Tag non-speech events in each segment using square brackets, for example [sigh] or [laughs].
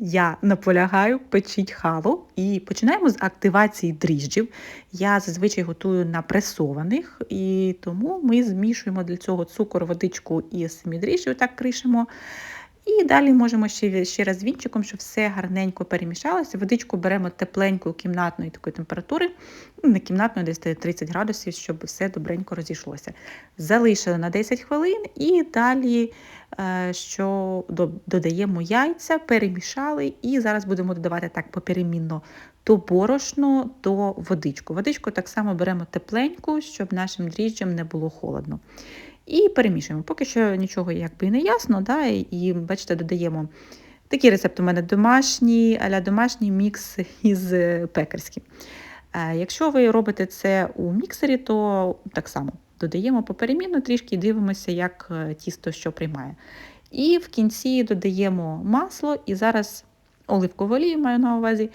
Я наполягаю, печіть халу і починаємо з активації дріжджів. Я зазвичай готую на пресованих, і тому ми змішуємо для цього цукор, водичку і самі дріжджі, отак кришимо. І далі можемо ще ще раз вінчиком, щоб все гарненько перемішалося. Водичку беремо тепленькою кімнатної такої температури, ну, не кімнатної, десь 30 градусів, щоб все добренько розійшлося. Залишили на 10 хвилин і далі е, що додаємо яйця, перемішали, і зараз будемо додавати так поперемінно то борошно, то водичку. Водичку так само беремо тепленьку, щоб нашим дріжджам не було холодно. І перемішуємо. Поки що нічого якби не ясно. да, І бачите, додаємо такий рецепт у мене домашній, аля домашній мікс із пекарським. Е, якщо ви робите це у міксері, то так само додаємо поперемінно трішки і дивимося, як е, тісто що приймає. І в кінці додаємо масло, і зараз оливкову олію маю на увазі.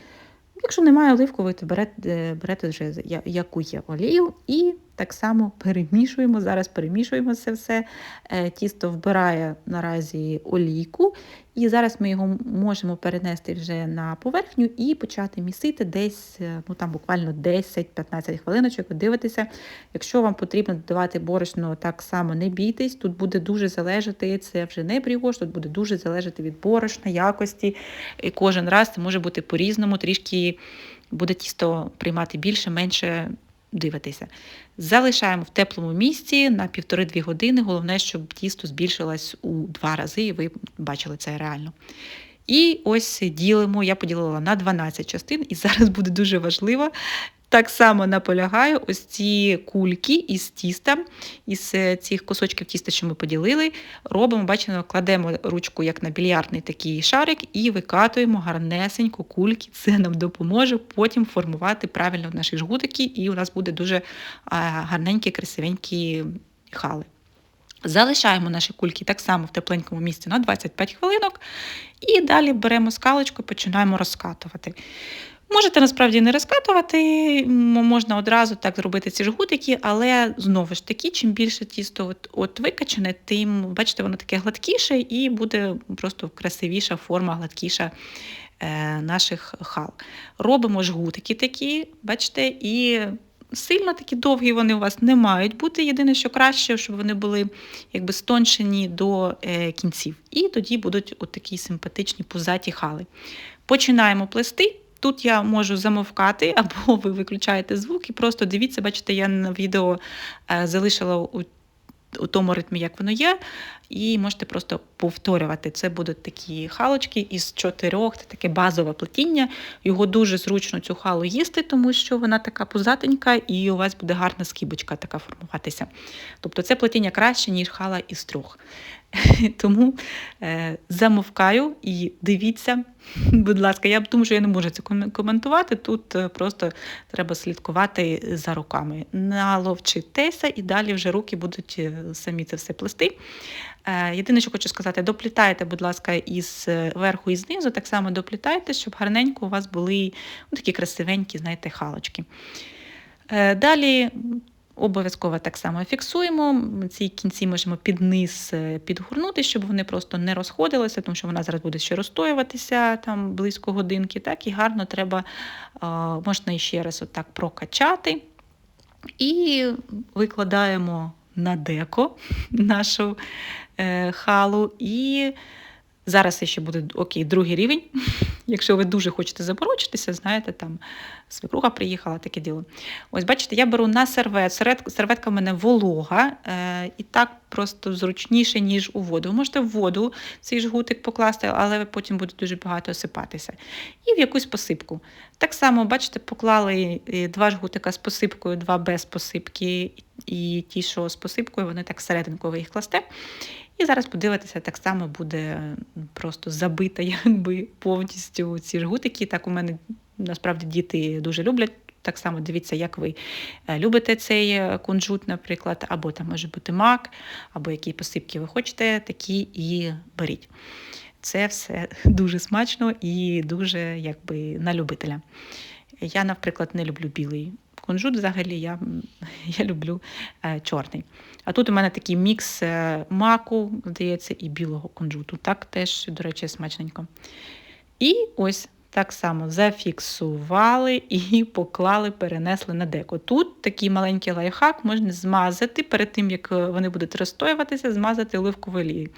Якщо немає оливкової, то берете берете вже яку є олію і так само перемішуємо. Зараз перемішуємо це все. Е, тісто вбирає наразі олійку, і зараз ми його можемо перенести вже на поверхню і почати місити десь е, ну там буквально 10-15 хвилиночок. Дивитися. Якщо вам потрібно додавати борошно, так само не бійтесь, тут буде дуже залежати, це вже не бріош, тут буде дуже залежати від борошна, якості. І Кожен раз це може бути по-різному, трішки буде тісто приймати більше, менше дивитися. Залишаємо в теплому місці на півтори-дві години. Головне, щоб тісто збільшилось у два рази, і ви бачили це реально. І ось ділимо, я поділила на 12 частин, і зараз буде дуже важливо так само наполягаю ось ці кульки із тіста, із е, цих кусочків тіста, що ми поділили, робимо, бачимо, кладемо ручку як на більярдний такий шарик і викатуємо гарнесенько кульки. Це нам допоможе потім формувати правильно наші жгутики, і у нас буде дуже гарненькі, красивенькі хали. Залишаємо наші кульки так само в тепленькому місці на 25 хвилинок. І далі беремо скалочку і починаємо розкатувати. Можете насправді не розкатувати, можна одразу так зробити ці жгутики, але знову ж таки, чим більше тісто от, от викачане, тим, бачите, воно таке гладкіше і буде просто красивіша форма, гладкіша е, наших хал. Робимо жгутики такі, бачите, і сильно такі довгі вони у вас не мають бути. Єдине, що краще, щоб вони були якби стончені до е, кінців. І тоді будуть от такі симпатичні пузаті хали. Починаємо плести. Тут я можу замовкати, [laughs] або ви виключаєте звук і просто дивіться, бачите, я на відео е, залишила у у тому ритмі, як воно є, і можете просто повторювати. Це будуть такі халочки із чотирьох, це таке базове плетіння. Його дуже зручно цю халу їсти, тому що вона така пузатенька, і у вас буде гарна скибочка така формуватися. Тобто це плетіння краще, ніж хала із трьох. [laughs] Тому е, замовкаю і дивіться, [laughs] будь ласка, я думаю, що я не можу це коментувати. Тут е, просто треба слідкувати за руками. Наловчитеся, і далі вже руки будуть е, самі це все плести. Е, єдине, що хочу сказати, доплітайте, будь ласка, із е, верху і знизу, так само доплітайте, щоб гарненько у вас були ну, такі красивенькі, знаєте, халочки. Далі Обов'язково так само фіксуємо. Ці кінці можемо під низ е, підгорнути, щоб вони просто не розходилися, тому що вона зараз буде ще розстоюватися там близько годинки. Так, І гарно треба, можна ще раз отак прокачати. І викладаємо на деко нашу е, халу. і Зараз ще буде окей, другий рівень. Якщо ви дуже хочете запорочитися, знаєте, там свекруха приїхала, таке діло. Ось, бачите, я беру на сервет. Серветка в мене волога, е, і так просто зручніше, ніж у воду. Ви можете в воду цей жгутик покласти, але потім буде дуже багато осипатися. І в якусь посипку. Так само, бачите, поклали е, два жгутика з посипкою, два без посипки, і ті, що з посипкою, вони так серединку ви їх класте. І зараз подивитися, так само буде просто забита [laughs] якби повністю ці жгутики. Так у мене насправді діти дуже люблять. Так само дивіться, як ви е, любите цей е, кунжут, наприклад, або там може бути мак, або які посипки ви хочете, такі і беріть. Це все [laughs] дуже смачно і дуже якби на любителя. Я, наприклад, не люблю білий кунжут взагалі я [laughs] я люблю е, чорний. А тут у мене такий мікс е, маку, здається, і білого кунжуту. Так теж, до речі, смачненько. І ось так само зафіксували і [laughs] поклали, перенесли на деко. Тут такий маленький лайфхак можна змазати перед тим, як е, вони будуть розстоюватися, змазати оливковою олією.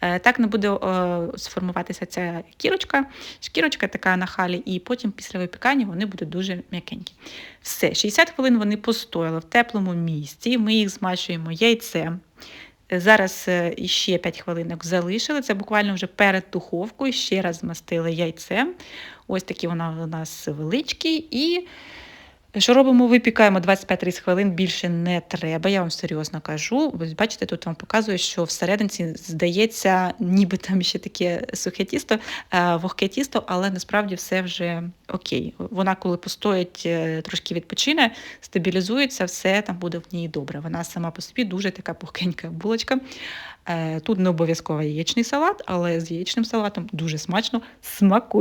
Е, Так не буде е, сформуватися ця кірочка, шкірочка така на халі, і потім після випікання вони будуть дуже м'якенькі. Все, 60 хвилин вони постояли в теплому місці. Ми їх змащуємо яйцем. Зараз ще 5 хвилинок залишили. Це буквально вже перед духовкою. Ще раз змастили яйцем. Ось такі вона у нас величкі. І що робимо? Випікаємо 25-30 хвилин, більше не треба, я вам серйозно кажу. Ось бачите, тут вам показує, що всерединці здається, ніби там ще таке сухе тісто, е, вогке тісто, але насправді все вже окей. Вона, коли постоїть, е, трошки відпочине, стабілізується, все там буде в ній добре. Вона сама по собі дуже така пухкенька булочка. Е, Тут не обов'язково яєчний салат, але з яєчним салатом дуже смачно смакує.